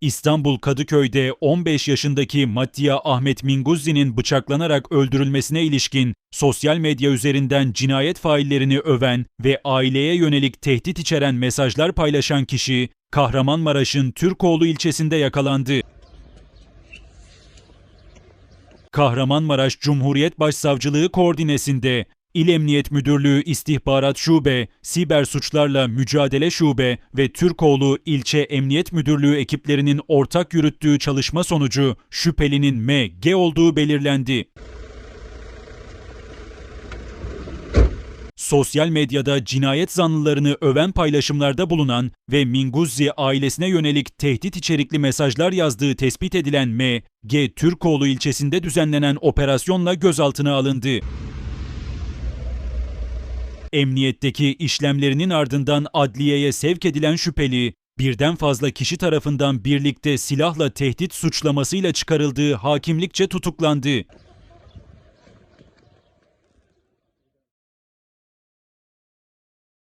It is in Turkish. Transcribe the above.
İstanbul Kadıköy'de 15 yaşındaki Mattia Ahmet Minguzzi'nin bıçaklanarak öldürülmesine ilişkin sosyal medya üzerinden cinayet faillerini öven ve aileye yönelik tehdit içeren mesajlar paylaşan kişi Kahramanmaraş'ın Türkoğlu ilçesinde yakalandı. Kahramanmaraş Cumhuriyet Başsavcılığı koordinesinde İl Emniyet Müdürlüğü İstihbarat Şube, Siber Suçlarla Mücadele Şube ve Türkoğlu İlçe Emniyet Müdürlüğü ekiplerinin ortak yürüttüğü çalışma sonucu şüphelinin M.G. olduğu belirlendi. Sosyal medyada cinayet zanlılarını öven paylaşımlarda bulunan ve Minguzzi ailesine yönelik tehdit içerikli mesajlar yazdığı tespit edilen M, G. Türkoğlu ilçesinde düzenlenen operasyonla gözaltına alındı. Emniyetteki işlemlerinin ardından adliyeye sevk edilen şüpheli, birden fazla kişi tarafından birlikte silahla tehdit suçlamasıyla çıkarıldığı hakimlikçe tutuklandı.